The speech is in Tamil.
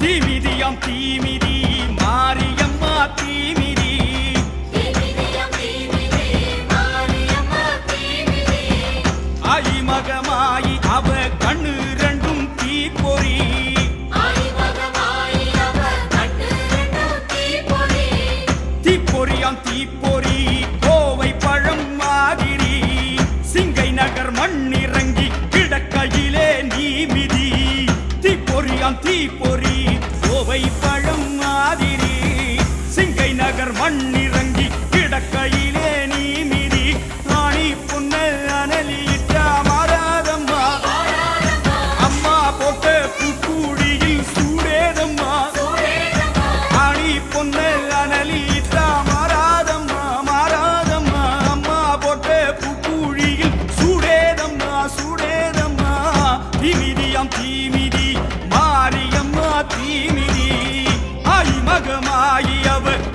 தீமிதியாம் தீமிதி மாரியம்மா தீமிதி. ஆயி மகமாயி அவ கண்ணு ரெண்டும் தீப்பொறி. தீப்பொறியாம் தீப்பொறி. தீப்பொறி கோவை பழம் மாதிரி சிங்கை நகர் மண்ணி தாயி அவ